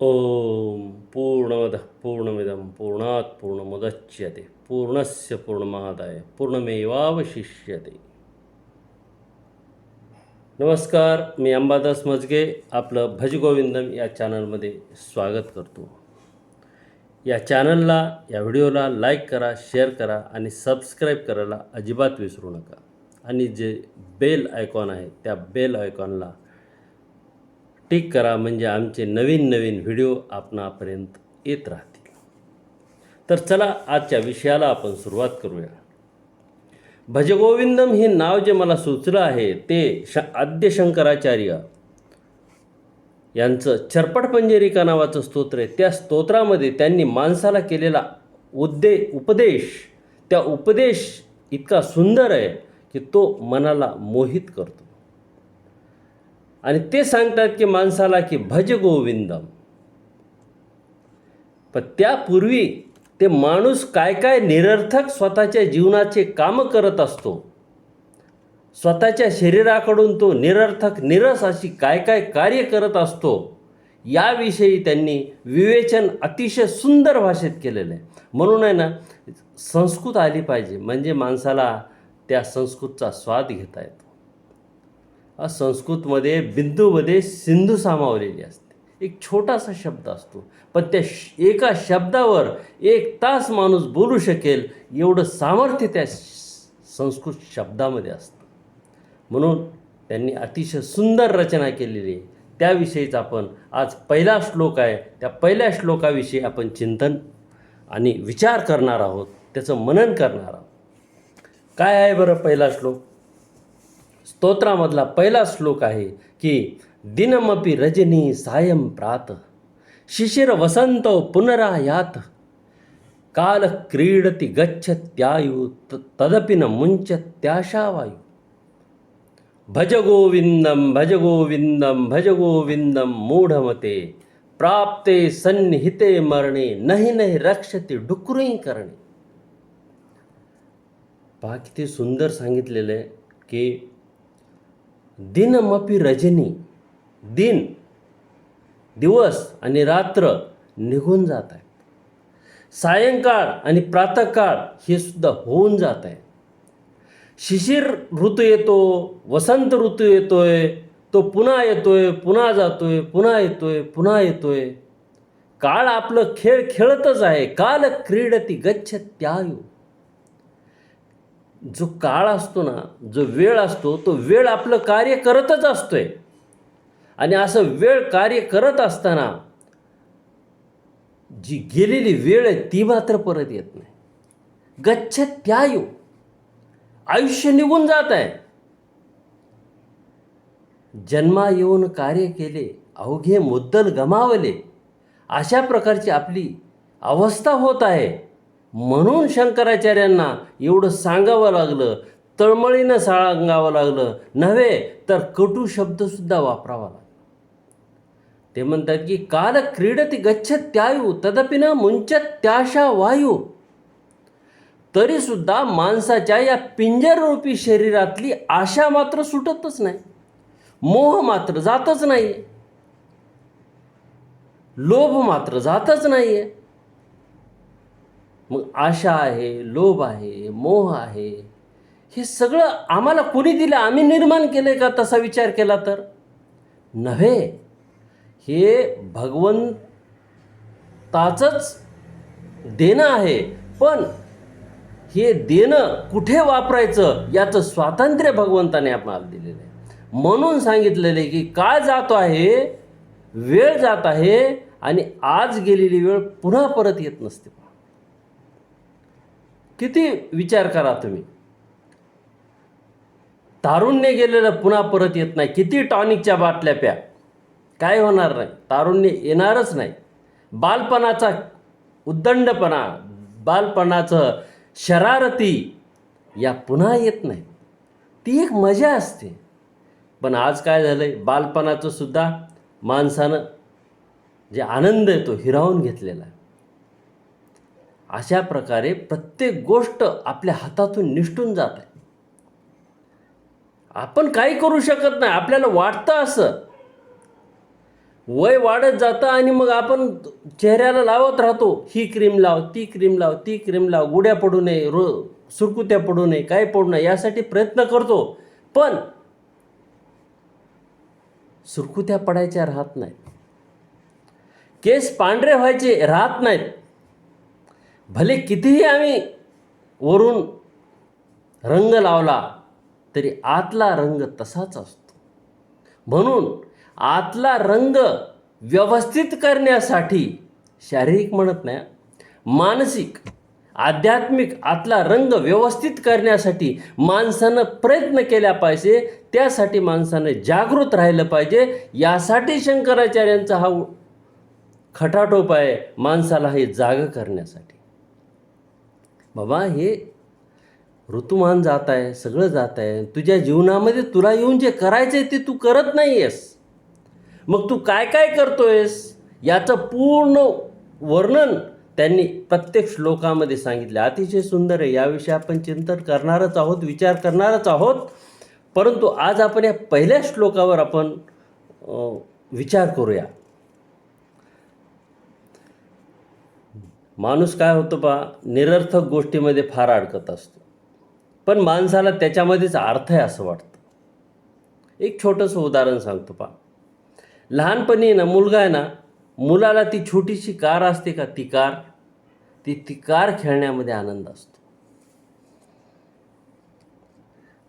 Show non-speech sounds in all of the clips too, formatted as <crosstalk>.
ओम पूर्णमद पूर्णमिदं पूर्णात् पूर्णमुदच्यते पूर्णस्य पूर्णमादाय पूर्णमेवावशिष्यते। नमस्कार मी अंबादास मजगे आपलं भजगोविंदम या चॅनलमध्ये स्वागत करतो। या चॅनलला या व्हिडिओला लाईक करा शेअर करा आणि सबस्क्राईब करायला अजिबात विसरू नका. आणि जे बेल आयकॉन आहे त्या बेल आयकॉनला टिक करा म्हणजे आमचे नवीन नवीन व्हिडिओ आपणापर्यंत येत राहतील. तर चला आजच्या विषयाला आपण सुरुवात करूया. भजगोविंदम हे नाव जे मला सुचलं आहे ते श आद्य शंकराचार्य यांचं चरपट पंजरिका नावाचं स्तोत्र आहे. त्या स्तोत्रामध्ये त्यांनी माणसाला केलेला उद्दे उपदेश त्या उपदेश इतका सुंदर आहे की तो मनाला मोहित करतो. आणि ते सांगतात की माणसाला की भज गोविंदम. पण त्यापूर्वी ते माणूस काय काय निरर्थक स्वतःच्या जीवनाचे कामं करत असतो स्वतःच्या शरीराकडून तो निरर्थक निरस अशी काय काय कार्य करत असतो याविषयी त्यांनी विवेचन अतिशय सुंदर भाषेत केलेलं आहे. म्हणून आहे ना संस्कृत आली पाहिजे म्हणजे माणसाला त्या संस्कृतचा स्वाद घेता येतो. संस्कृतमध्ये बिंदूमध्ये सिंधू सामावलेली असते. एक छोटासा शब्द असतो. पण त्या श एका शब्दावर एक तास माणूस बोलू शकेल एवढं सामर्थ्य त्या संस्कृत शब्दामध्ये असतं. म्हणून त्यांनी अतिशय सुंदर रचना केलेली आहे. त्याविषयीच आपण आज पहिला श्लोक आहे. त्या पहिल्या श्लोकाविषयी आपण चिंतन आणि विचार करणार आहोत. त्याचं मनन करणार आहोत. काय आहे बरं पहिला श्लोक? स्तोत्रामधला पहिला श्लोक आहे की दिनमपि रजनी सायं प्रात शिशिर वसंत पुनरायात काल क्रीडती गच्छ त्यायु तदपि न मुञ्चत्याशावायु। भज गोविंदम भज गोविंदम भज गोविंदम मूढमते प्राप्ते सन्निहिते मरणे नहि नहि रक्षते डुकरुई करणे। पहा किती सुंदर सांगितलेलं आहे की दिनमपी रजनी. दिन दिवस आणि रात्र निघून जात आहे सायंकाळ आणि प्रातःकाळ हे सुद्धा होऊन जात आहे शिशिर ऋतू येतो वसंत ऋतू येतोय तो पुन्हा येतोय पुन्हा जातोय पुन्हा येतोय पुन्हा येतोय. काळ आपलं खेळ खेळतच आहे काल क्रीडती गच्छ त्यायु जो काळ असतो ना जो वेळ असतो तो वेळ आपलं कार्य करतच असतोय. आणि असं वेळ कार्य करत असताना जी गेलेली वेळ आहे ती मात्र परत येत नाही. गच्छ येऊ आयुष्य निघून जात आहे. जन्मा येऊन कार्य केले अवघे मुद्दल गमावले अशा प्रकारची आपली अवस्था होत आहे. म्हणून शंकराचार्यांना एवढं सांगावं लागलं तळमळीनं सांगावं लागलं. नव्हे तर कटू शब्दसुद्धा वापरावा लागला. ते म्हणतात की काल क्रीडती गच्छ त्यायू तदपि न मुंचत त्याशा वायू. तरीसुद्धा माणसाच्या या पिंजररूपी शरीरातली आशा मात्र सुटतच नाही. मोह मात्र जातच नाही लोभ मात्र जातच नाही आहे मग आशा आहे लोभ आहे मोह आहे. हे सगळं आम्हाला कोणी दिलं? आम्ही निर्माण केलं आहे का तसा विचार केला तर? नव्हे. हे भगवंताचंच देणं आहे. पण हे देणं कुठे वापरायचं याचं स्वातंत्र्य भगवंताने आपल्याला दिलेलं आहे. म्हणून सांगितलेलं आहे की काळ जातो आहे वेळ जात आहे आणि आज गेलेली वेळ पुन्हा परत येत नसते. किती विचार करा तुम्ही. तारुण्य गेलेलं पुन्हा परत येत नाही. किती टॉनिकच्या बाटल्या प्या. काय होणार नाही. तारुण्य येणारच नाही. बालपणाचा उद्दंडपणा बालपणाचं शरारती या पुन्हा येत नाही. ती एक मजा असते. पण आज काय झालं आहे बालपणाचं सुद्धा माणसानं जे आनंद आहे तो हिरावून घेतलेला आहे. अशा प्रकारे प्रत्येक गोष्ट आपल्या हातातून निष्ठून जात. आहे आपण काही करू शकत नाही. आपल्याला वाटतं असं. वय वाढत जातं आणि मग आपण चेहऱ्याला लावत राहतो. ही क्रीम लाव ती क्रीम लाव ती क्रीम लाव. गुड्या पडू नये रो सुरकुत्या पडू नये काय पडू नये यासाठी प्रयत्न करतो. पण सुरकुत्या पडायच्या राहत नाहीत. केस पांढरे व्हायचे राहत नाहीत. भले कितीही आम्ही वरून रंग लावला तरी आतला रंग तसाच असतो. म्हणून आतला रंग व्यवस्थित करण्यासाठी शारीरिक म्हणत नाही मानसिक आध्यात्मिक आतला रंग व्यवस्थित करण्यासाठी माणसानं प्रयत्न केला पाहिजे त्यासाठी माणसानं जागृत राहिलं पाहिजे. यासाठी शंकराचार्यांचा हा खटाटोप आहे माणसाला हे जाग करण्यासाठी. बाबा हे ऋतुमान जात आहे सगळं जात आहे तुझ्या जीवनामध्ये तुला येऊन जे करायचं आहे ते तू करत नाही आहेस मग तू काय काय करतोयस? याचं पूर्ण वर्णन त्यांनी प्रत्येक श्लोकामध्ये सांगितलं. अतिशय सुंदर आहे. याविषयी आपण चिंतन करणारच आहोत विचार करणारच आहोत. परंतु आज आपण या पहिल्या श्लोकावर आपण विचार करूया. माणूस काय होतो पा निरर्थक गोष्टीमध्ये फार अडकत असतो. पण माणसाला त्याच्यामध्येच अर्थ आहे असं वाटतं. एक छोटंसं उदाहरण सांगतो पा लहानपणी ना मुलगा आहे ना मुलाला ती छोटीशी कार असते का ती कार? ती ती कार खेळण्यामध्ये आनंद असतो.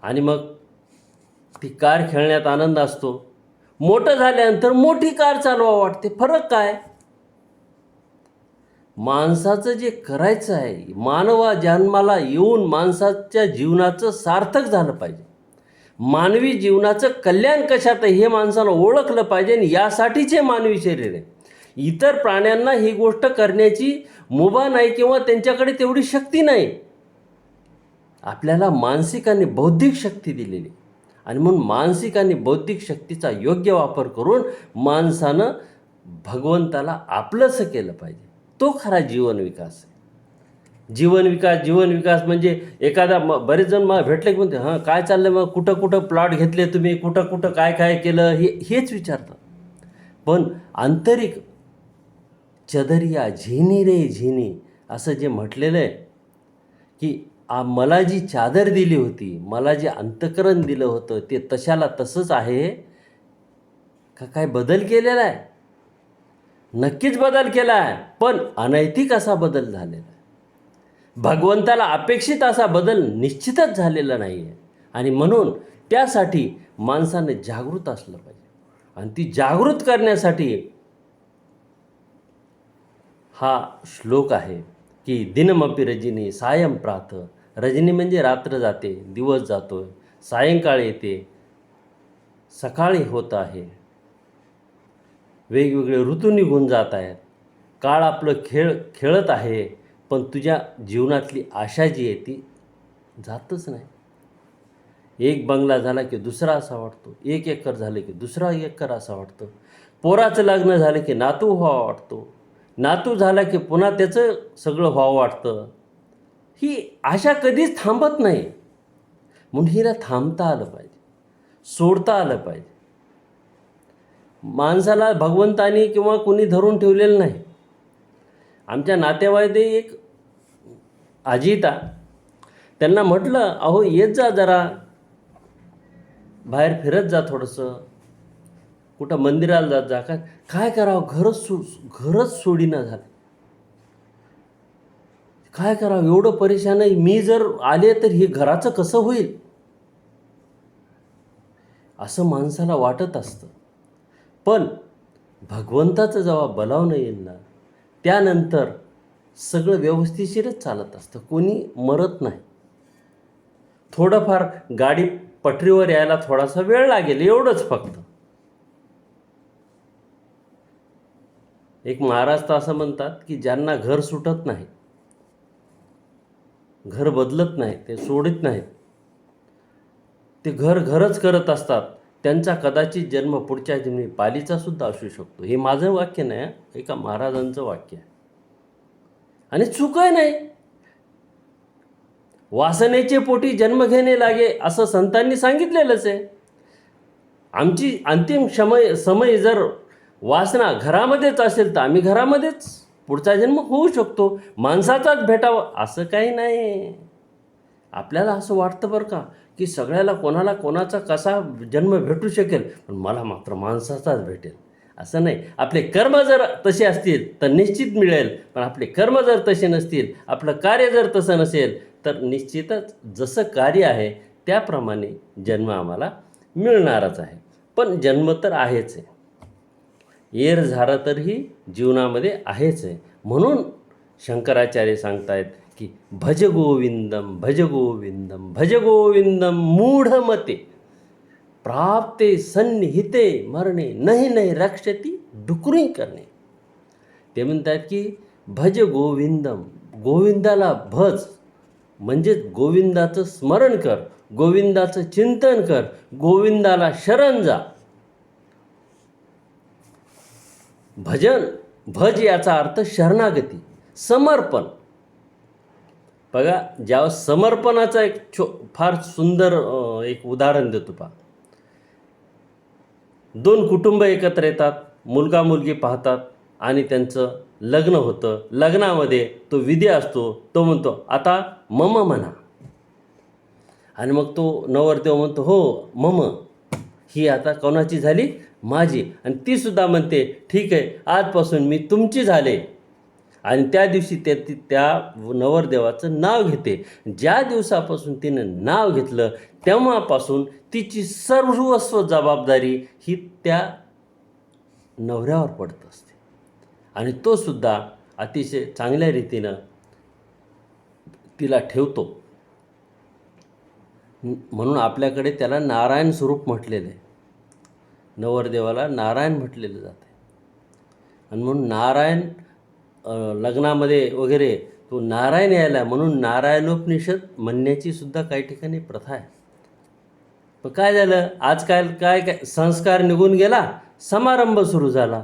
आणि मग ती कार खेळण्यात आनंद असतो. मोठं झाल्यानंतर मोठी कार चालवा वाटते. फरक काय? माणसाचं जे करायचं आहे मानवा जन्माला येऊन माणसाच्या जीवनाचं सार्थक झालं पाहिजे. मानवी जीवनाचं कल्याण कशात आहे हे माणसाला ओळखलं पाहिजे आणि यासाठीचे मानवी शरीर आहे. इतर प्राण्यांना ही गोष्ट करण्याची मुभा नाही किंवा त्यांच्याकडे तेवढी शक्ती नाही. आपल्याला मानसिक आणि बौद्धिक शक्ती दिलेली. आणि म्हणून मानसिक आणि बौद्धिक शक्तीचा योग्य वापर करून माणसानं भगवंताला आपलंसं केलं पाहिजे. तो खरा जीवन विकास आहे. जीवन विकास जीवन विकास म्हणजे एखादा म बरेच जण मग भेटले की म्हणते हां काय चाललं मग? कुठं कुठं प्लॉट घेतले तुम्ही? कुठं कुठं काय काय केलं? हे हेच विचारतात. पण आंतरिक चदरिया झिनी रे झिनी असं जे म्हटलेलं आहे की आ मला जी चादर दिली होती मला जे अंतकरण दिलं होतं ते तशाला तसंच आहे का? काय बदल केलेला आहे? नक्कीच बदल केला आहे पण अनैतिक असा बदल झालेला आहे. भगवंताला अपेक्षित असा बदल निश्चितच झालेला नाही आहे आणि म्हणून त्यासाठी माणसाने जागृत असलं पाहिजे. आणि ती जागृत करण्यासाठी हा श्लोक आहे की दिनमपी रजनी सायं प्रात. रजनी म्हणजे रात्र जाते दिवस जातो सायंकाळ येते सकाळी होत आहे. वेगवेगळे ऋतू निघून जात आहेत. काळ आपलं खेळ खेळत आहे पण तुझ्या जीवनातली आशा जी आहे ती जातच नाही. एक बंगला झाला की दुसरा असा वाटतो. एक एकर झालं की दुसरा एकर असा वाटतो. पोराचं लग्न झालं की नातू व्हावा वाटतो. नातू झाला की पुन्हा त्याचं सगळं व्हावं वाटतं. ही आशा कधीच थांबत नाही. म्हणून हिला थांबता आलं पाहिजे. सोडता आलं पाहिजे. माणसाला भगवंतानी किंवा कुणी धरून ठेवलेलं नाही. आमच्या नातेवाईक एक आजीता त्यांना म्हटलं अहो येत जा जरा. बाहेर फिरत जा थोडंसं. कुठं मंदिराला जात जा. काय काय करावं? घरच सो घरच सोडीना झालं. काय करावं? एवढं परेशान आहे. मी जर आले तर हे घराचं कसं होईल? असं माणसाला वाटत असतं. पण भगवंताचं जेव्हा बलावणं येईल ना त्यानंतर सगळं व्यवस्थिशीरच चालत असतं. कोणी मरत नाही. थोडंफार गाडी पटरीवर यायला थोडासा वेळ लागेल एवढंच फक्त. एक महाराज तर असं म्हणतात की ज्यांना घर सुटत नाही घर बदलत नाही ते सोडित नाहीत. ते घर घरच करत असतात. त्यांचा कदाचित जन्म पुढच्या जन्मी पालीचा सुद्धा असू शकतो. हे माझं वाक्य नाही एका महाराजांचं वाक्य आहे. आणि चुकही नाही. वासनेचे पोटी जन्म घेणे लागे असं संतांनी सांगितलेलंच आहे. आमची अंतिम समय समय जर वासना घरामध्येच असेल तर आम्ही घरामध्येच पुढचा जन्म होऊ शकतो. माणसाचाच भेटावं असं काही नाही. आपल्याला असं वाटतं बरं का? की सगळ्याला कोणाला कोणाचा कसा जन्म भेटू शकेल पण मला मात्र माणसाचाच भेटेल. असं नाही. आपले कर्म जर तसे असतील तर निश्चित मिळेल. पण आपले कर्म जर तसे नसतील आपलं कार्य जर तसं नसेल तर निश्चितच जसं कार्य आहे त्याप्रमाणे जन्म आम्हाला मिळणारच आहे. पण जन्म तर आहेच आहे. येर झारा तरीही जीवनामध्ये आहेच आहे. म्हणून शंकराचार्य सांगतायत की भज गोविंदम भज गोविंदम भज गोविंदम मूढमते. प्राप्ते सन्निहिते मरणे नाही नाही रक्षती डुकरी करणे. ते म्हणतात की भज गोविंदम गोविंदाला भज म्हणजेच गोविंदाचं स्मरण कर गोविंदाचं चिंतन कर गोविंदाला शरण जा. भजन भज याचा अर्थ शरणागती समर्पण. बघा ज्यावेळेस समर्पणाचा एक छो फार सुंदर एक उदाहरण देतो पहा. दोन कुटुंब एकत्र येतात मुलगा मुलगी पाहतात आणि त्यांचं लग्न होतं. लग्नामध्ये तो विधी असतो तो म्हणतो आता मम म्हणा. आणि मग तो नवरदेव म्हणतो हो मम. ही आता कोणाची झाली? माझी. आणि ती सुद्धा म्हणते ठीक आहे आजपासून मी तुमची झाले. आणि त्या दिवशी त्या ती त्या नवरदेवाचं नाव घेते. ज्या दिवसापासून तिनं नाव घेतलं तेव्हापासून तिची सर्वस्व जबाबदारी ही त्या नवऱ्यावर पडत असते. आणि तो सुद्धा अतिशय चांगल्या रीतीनं तिला ठेवतो. म्हणून आपल्याकडे त्याला नारायण स्वरूप म्हटलेलं आहे. नवरदेवाला नारायण म्हटलेलं जाते आणि म्हणून नारायण लग्नामध्ये वगैरे तो नारायण यायला म्हणून नारायणोपनिषद म्हणण्याची सुद्धा काही ठिकाणी प्रथा आहे. पण काय झालं? आजकाल काय काय संस्कार निघून गेला समारंभ सुरू झाला.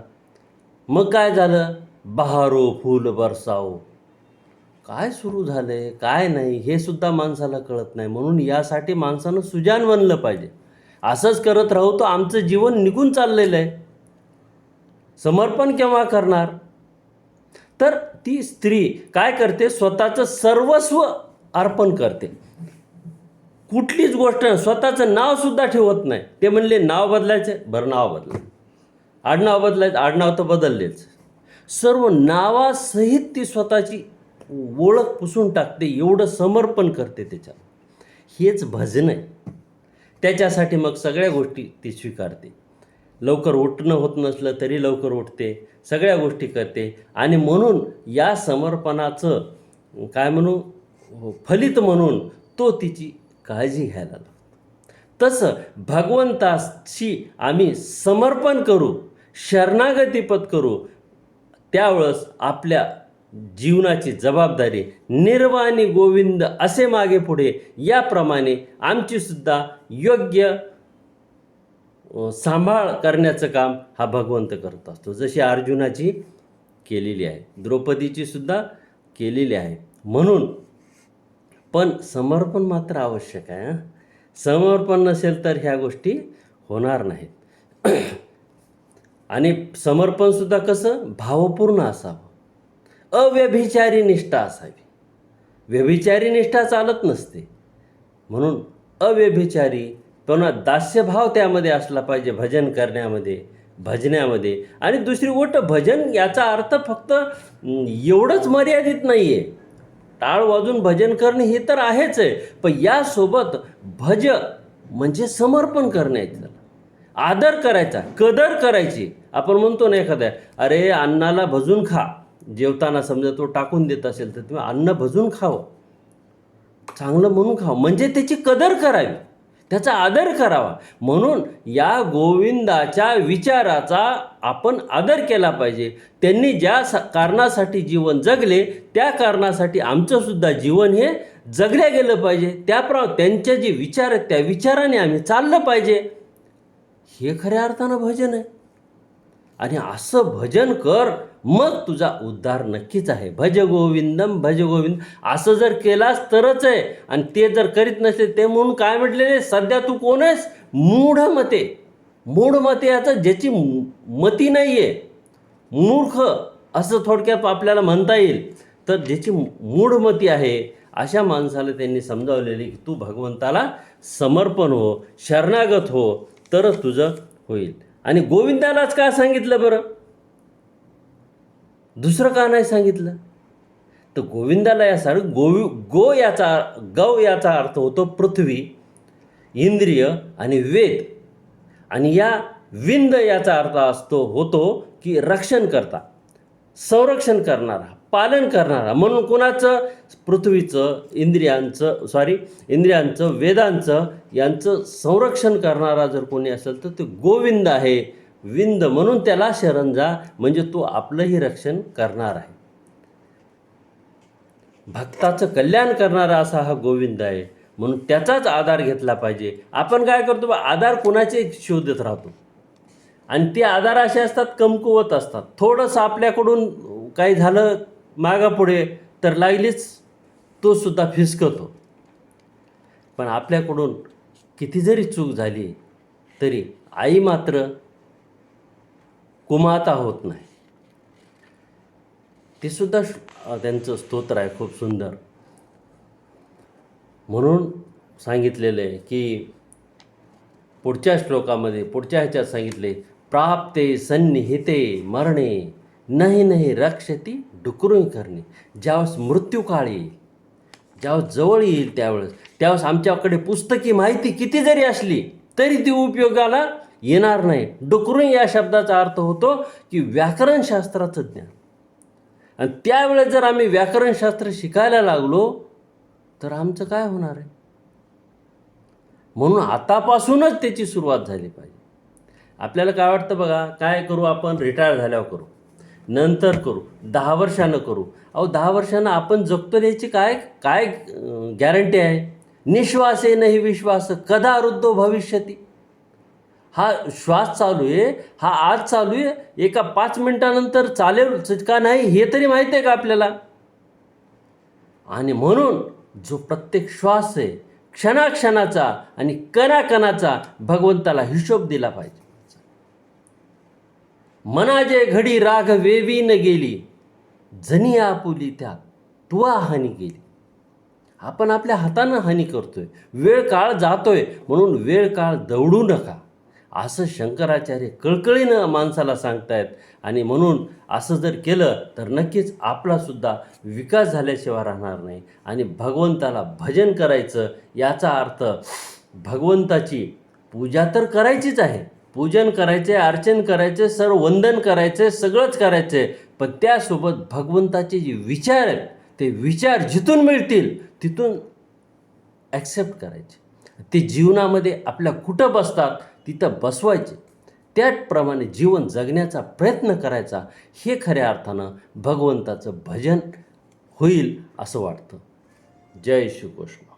मग काय झालं? बहारो फूल बरसाओ. काय सुरू झालं आहे काय नाही? हे सुद्धा माणसाला कळत नाही. म्हणून यासाठी माणसानं सुजान बनलं पाहिजे. असंच करत राहू तर आमचं जीवन निघून चाललेलं आहे. समर्पण केव्हा करणार? तर ती स्त्री काय करते? स्वतःचं सर्वस्व अर्पण करते. कुठलीच गोष्ट स्वतःचं नावसुद्धा ठेवत नाही. ते म्हणले नाव बदलायचं बरं नाव बदला. आडनाव बदलायचं. आडनाव तर बदललेच. सर्व नावासहित ती स्वतःची ओळख पुसून टाकते. एवढं समर्पण करते त्याच्यात. हेच भजन आहे. त्याच्यासाठी मग सगळ्या गोष्टी ती स्वीकारते. लवकर उठणं होत नसलं तरी लवकर उठते सगळ्या गोष्टी करते. आणि म्हणून या समर्पणाचं काय म्हणू फलित म्हणून तो तिची काळजी घ्यायला लागतो तसं भगवंताशी आम्ही समर्पण करू शरणागतीपत करू त्यावेळेस आपल्या जीवनाची जबाबदारी निर्वाणी गोविंद असे मागे पुढे याप्रमाणे आमचीसुद्धा योग्य सांभाळ करण्याचं काम हा भगवंत करत असतो. जशी अर्जुनाची केलेली आहे द्रौपदीची सुद्धा केलेली आहे. म्हणून पण समर्पण मात्र आवश्यक आहे समर्पण नसेल तर ह्या गोष्टी होणार नाहीत. <clears throat> आणि समर्पणसुद्धा कसं? भावपूर्ण असावं. अव्यभिचारी निष्ठा असावी. व्यभिचारी निष्ठा चालत नसते. म्हणून अव्यभिचारी पण दास्यभाव त्यामध्ये असला पाहिजे भजन करण्यामध्ये भजण्यामध्ये. आणि दुसरी गोष्ट भजन याचा अर्थ फक्त एवढंच मर्यादित नाही आहे टाळ वाजून भजन करणे हे तर आहेच आहे. पण यासोबत भज म्हणजे समर्पण करण्याचं आदर करायचा कदर करायची. आपण म्हणतो ना एखाद्या अरे अन्नाला भजून खा. जेवताना समजा तो टाकून देत असेल तर तुम्ही अन्न भजून खावं. चांगलं म्हणून खावं. म्हणजे त्याची कदर करावी. त्याचा आदर करावा. म्हणून या गोविंदाच्या विचाराचा आपण आदर केला पाहिजे. त्यांनी ज्या स कारणासाठी जीवन जगले त्या कारणासाठी आमचंसुद्धा जीवन हे जगल्या गेलं पाहिजे. त्याप्र त्यांचे जे विचार आहेत त्या विचाराने आम्ही चाललं पाहिजे. हे खऱ्या अर्थानं भजन आहे. आणि असं भजन कर मग तुझा उद्धार नक्कीच आहे. भज गोविंदम भज गोविंद. असं जर केलास तरच आहे. आणि ते जर करीत नसले ते म्हणून काय म्हटलेले सध्या तू कोण आहेस? मूढ मते. मूढमती याचं ज्याची मती नाही आहे मूर्ख असं थोडक्यात आपल्याला म्हणता येईल. तर ज्याची मूढमती आहे अशा माणसाला त्यांनी समजावलेले की तू भगवंताला समर्पण हो शरणागत हो तरच तुझं होईल. आणि गोविंदालाच का सांगितलं बरं? दुसरं का नाही सांगितलं? तर गोविंदाला या यासारखं गोवि गो याचा गौ याचा अर्थ होतो पृथ्वी इंद्रिय आणि वेद. आणि या विंद याचा अर्थ असतो होतो की रक्षण करता संरक्षण करणारा पालन करणारा म्हणून कुणाचं? पृथ्वीचं इंद्रियांचं सॉरी इंद्रियांचं वेदांचं यांचं संरक्षण करणारा जर कोणी असेल तर ते गोविंद आहे. विंद म्हणून त्याला शरण जा म्हणजे तो आपलंही रक्षण करणार आहे. भक्ताचं कल्याण करणारा असा हा गोविंद आहे. म्हणून त्याचाच आधार घेतला पाहिजे. आपण काय करतो बा आधार कोणाचे शोधत राहतो? आणि ते आधार असे असतात कमकुवत असतात. थोडंसं आपल्याकडून काही झालं मागापुढे तर लागलीच तो सुद्धा फिसकतो. पण आपल्याकडून किती जरी चूक झाली तरी आई मात्र कुमाता होत नाही. ते सुद्धा त्यांचं स्तोत्र आहे खूप सुंदर. म्हणून सांगितलेलं आहे की पुढच्या श्लोकामध्ये पुढच्या ह्याच्यात सांगितले प्राप्ते सन्निहिते मरणे नाही नाही रक्षती डुकरून करणे. ज्यावेळेस मृत्यूकाळ येईल ज्यावेळेस जवळ येईल त्यावेळेस त्यावेळेस आमच्याकडे पुस्तकी माहिती किती जरी असली तरी ती उपयोगाला येणार नाही. डुकरून या शब्दाचा अर्थ होतो की व्याकरणशास्त्राचं ज्ञान. आणि त्यावेळेस जर आम्ही व्याकरणशास्त्र शिकायला लागलो तर आमचं काय होणार आहे? म्हणून आतापासूनच त्याची सुरुवात झाली पाहिजे. आपल्याला काय वाटतं बघा? काय करू आपण? रिटायर झाल्यावर करू. नंतर करू. दहा वर्षानं करू. अहो दहा वर्षानं आपण जगतो याची काय काय गॅरंटी आहे? निश्वासे नाही विश्वास. कदा रुद्धो भविष्यती? हा श्वास चालू आहे हा आज चालू आहे. एका पाच मिनटानंतर चालेल का नाही हे तरी माहिती आहे का आपल्याला? आणि म्हणून जो प्रत्येक श्वास आहे क्षणाक्षणाचा आणि कणाकणाचा भगवंताला हिशोब दिला पाहिजे. मनाजे घडी राग वेवी न गेली. जनी आपुली त्या तुवा हानी गेली. आपण आपल्या हातानं हानी करतोय. वेळ काळ जातोय म्हणून वेळ काळ दौडू नका. असं शंकराचार्य कळकळीनं माणसाला सांगतायत आणि म्हणून असं जर केलं तर नक्कीच आपलासुद्धा विकास झाल्याशिवाय राहणार नाही. आणि भगवंताला भजन करायचं याचा अर्थ भगवंताची पूजा तर करायचीच आहे. पूजन करायचे अर्चन करायचे सर्व वंदन करायचे सगळंच करायचे. पण त्यासोबत भगवंताचे जे विचार आहेत ते विचार जिथून मिळतील तिथून ॲक्सेप्ट करायचे. ते जीवनामध्ये आपल्या कुठं बसतात तिथं बसवायचे. त्याचप्रमाणे जीवन जगण्याचा प्रयत्न करायचा. हे खऱ्या अर्थानं भगवंताचं भजन होईल असं वाटतं. जय श्रीकृष्ण